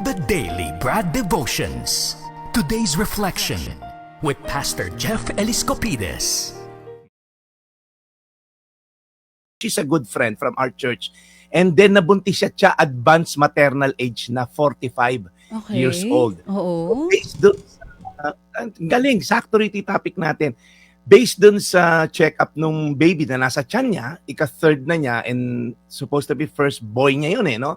The Daily Brad Devotions. Today's reflection with Pastor Jeff Eliscopides. she's a good friend from our church. And then nabuntis siya siya advanced maternal age na 45 Okay. years old. Oo. Based dun sa, ang galing, sakto rito yung topic natin. Based dun sa check-up nung baby na nasa tiyan niya, ika-third na niya, and supposed to be first boy niya yun eh, no?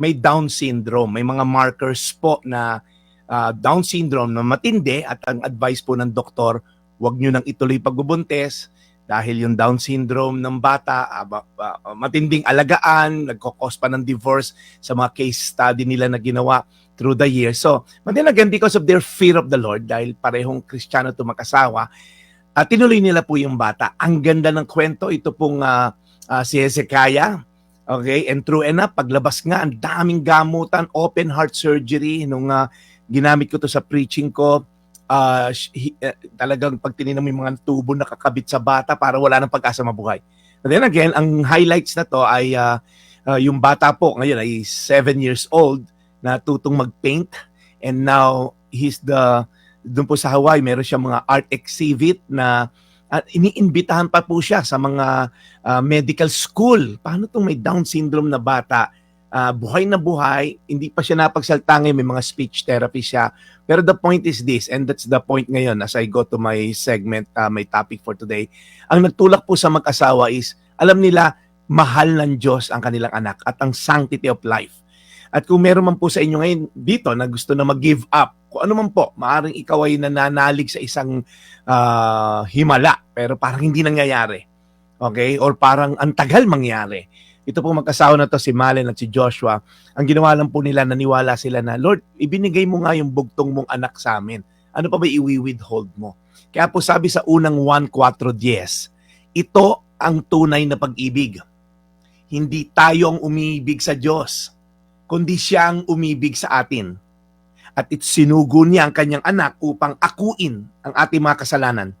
May Down syndrome, may mga markers po na ah, Down syndrome na matindi at ang advice po ng doktor, wag nyo nang ituloy pagbubuntis dahil yung Down syndrome ng bata, ba- ba- matinding alagaan, nagkokos pa ng divorce sa mga case study nila na ginawa through the years. So, but then because of their fear of the Lord, dahil parehong Kristiyano to mag-asawa, at tinuloy nila po yung bata. Ang ganda ng kwento, ito pong ah, ah, si Hezekiah, okay, and true enough, paglabas nga, ang daming gamutan, open heart surgery, nung ah, ginamit ko to sa preaching ko, ah, sh- hi- eh, talagang pag tinignan mo yung mga tubo nakakabit sa bata para wala nang pag-asa mabuhay. But then again, ang highlights na to ay ah, ah, yung bata po ngayon ay 7 years old, natutong mag-paint. And now he's the doon po sa Hawaii meron siya mga art exhibit na at iniimbitahan pa po siya sa mga ah, medical school. Paano tong may Down syndrome na bata? Ah, buhay na buhay, hindi pa siya napagsalta ngayon, may mga speech therapy siya. Pero the point is this, and that's the point ngayon as I go to my segment, ah, my topic for today. Ang nagtulak po sa mag-asawa is, alam nila, mahal ng Diyos ang kanilang anak at ang sanctity of life. At kung meron man po sa inyo ngayon dito na gusto na mag-give up, kung ano man po, maaring ikaw ay nananalig sa isang ah, himala, pero parang hindi nangyayari. Okay? Or parang ang mangyari. Ito po magkasawa na to si Malen at si Joshua. Ang ginawa lang po nila, naniwala sila na, Lord, ibinigay mo nga yung bugtong mong anak sa amin. Ano pa ba iwi-withhold mo? Kaya po sabi sa unang 1.4.10, ito ang tunay na pag-ibig. Hindi tayo ang umibig sa Diyos, kundi siya ang umibig sa atin. At sinugo niya ang kanyang anak upang akuin ang ating mga kasalanan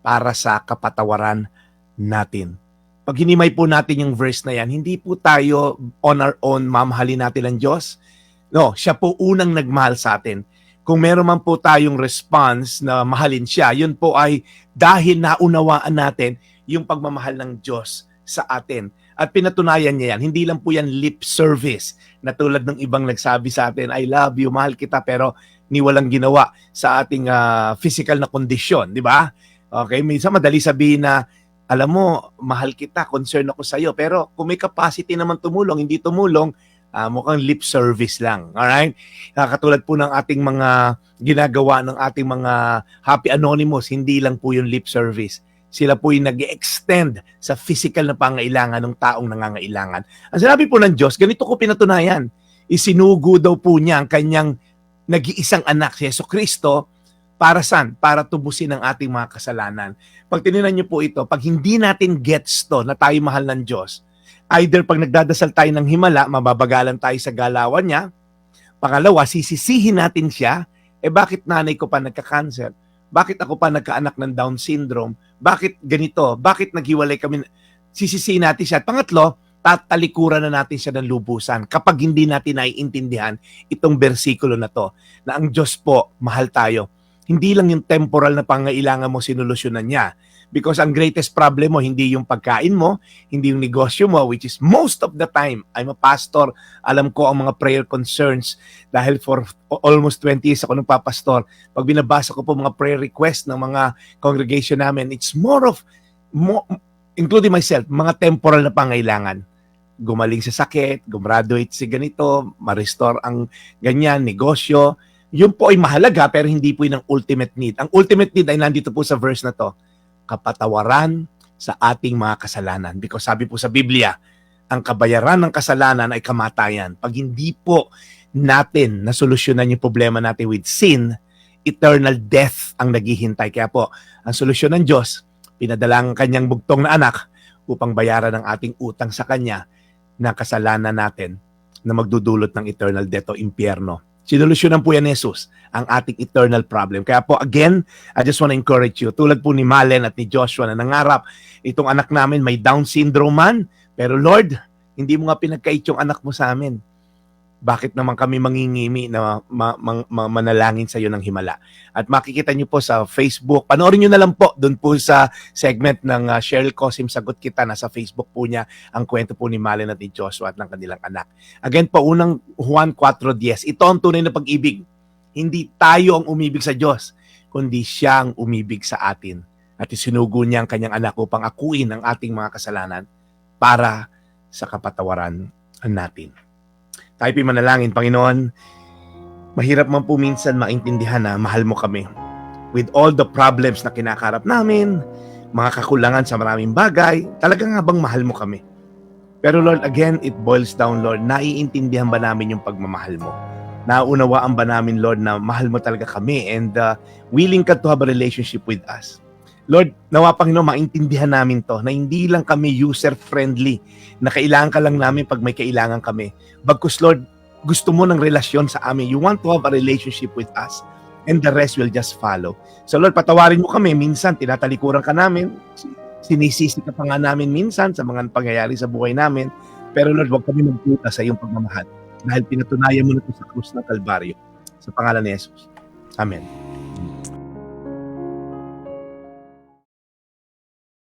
para sa kapatawaran natin. Pag hinimay po natin yung verse na yan, hindi po tayo on our own mamahalin natin ang Diyos. No, siya po unang nagmahal sa atin. Kung meron man po tayong response na mahalin siya, yun po ay dahil naunawaan natin yung pagmamahal ng Diyos sa atin. At pinatunayan niya yan. Hindi lang po yan lip service na tulad ng ibang nagsabi sa atin, I love you, mahal kita, pero ni walang ginawa sa ating ah, physical na kondisyon, di ba? Okay, minsan madali sabihin na, alam mo, mahal kita, concern ako sa iyo, pero kung may capacity naman tumulong, hindi tumulong, ah, mukhang lip service lang. Alright? Uh, katulad po ng ating mga ginagawa ng ating mga Happy Anonymous, hindi lang po yung lip service. Sila po yung nag extend sa physical na pangailangan ng taong nangangailangan. Ang sinabi po ng Diyos, ganito ko pinatunayan. Isinugo daw po niya ang kanyang nag-iisang anak, si Yeso Kristo, para saan? Para tubusin ang ating mga kasalanan. Pag tininan niyo po ito, pag hindi natin gets to na tayo mahal ng Diyos, either pag nagdadasal tayo ng himala, mababagalan tayo sa galawan niya. Pangalawa, sisisihin natin siya, eh bakit nanay ko pa nagka-cancer? Bakit ako pa nagkaanak ng Down syndrome? Bakit ganito? Bakit naghiwalay kami? Sisisihin natin siya. At pangatlo, tatalikuran na natin siya ng lubusan kapag hindi natin naiintindihan itong bersikulo na to, na ang Diyos po, mahal tayo. Hindi lang yung temporal na pangailangan mo sinulusyonan niya. Because ang greatest problem mo, hindi yung pagkain mo, hindi yung negosyo mo, which is most of the time, I'm a pastor, alam ko ang mga prayer concerns dahil for almost 20 years ako nagpapastor. Pag binabasa ko po mga prayer request ng mga congregation namin, it's more of, mo including myself, mga temporal na pangailangan. Gumaling sa sakit, gumraduate si ganito, ma-restore ang ganyan, negosyo. Yun po ay mahalaga pero hindi po yun ang ultimate need. Ang ultimate need ay nandito po sa verse na to kapatawaran sa ating mga kasalanan. Because sabi po sa Biblia, ang kabayaran ng kasalanan ay kamatayan. Pag hindi po natin nasolusyonan yung problema natin with sin, eternal death ang naghihintay. Kaya po, ang solusyon ng Diyos, pinadala ang kanyang bugtong na anak upang bayaran ang ating utang sa kanya na kasalanan natin na magdudulot ng eternal death o impyerno. Sinolusyonan po yan ni Jesus ang ating eternal problem. Kaya po, again, I just want to encourage you. Tulad po ni Malen at ni Joshua na nangarap, itong anak namin may Down syndrome man, pero Lord, hindi mo nga pinagkait yung anak mo sa amin. Bakit naman kami mangingimi na ma- ma- ma- manalangin sa iyo ng himala. At makikita niyo po sa Facebook, panoorin niyo na lang po doon po sa segment ng uh, Cheryl Cosim Sagot Kita, nasa Facebook po niya ang kwento po ni Malen at ni Joshua at ng kanilang anak. Again po, unang Juan 4.10, ito ang tunay na pag-ibig. Hindi tayo ang umibig sa Diyos, kundi siya ang umibig sa atin. At isinugo niya ang kanyang anak upang akuin ang ating mga kasalanan para sa kapatawaran natin. Tayo po'y manalangin, Panginoon. Mahirap man po minsan maintindihan na mahal mo kami. With all the problems na kinakarap namin, mga kakulangan sa maraming bagay, talaga nga bang mahal mo kami? Pero Lord, again, it boils down, Lord, naiintindihan ba namin yung pagmamahal mo? Naunawaan ba namin, Lord, na mahal mo talaga kami and uh, willing ka to have a relationship with us? Lord, nawa Panginoon, maintindihan namin to na hindi lang kami user-friendly, na kailangan ka lang namin pag may kailangan kami. Bagkus, Lord, gusto mo ng relasyon sa amin. You want to have a relationship with us and the rest will just follow. So Lord, patawarin mo kami. Minsan, tinatalikuran ka namin. Sinisisi ka pa nga namin minsan sa mga pangyayari sa buhay namin. Pero Lord, huwag kami magputa sa iyong pagmamahal. Dahil pinatunayan mo na ito sa krus ng Kalbaryo. Sa pangalan ni Jesus. Amen.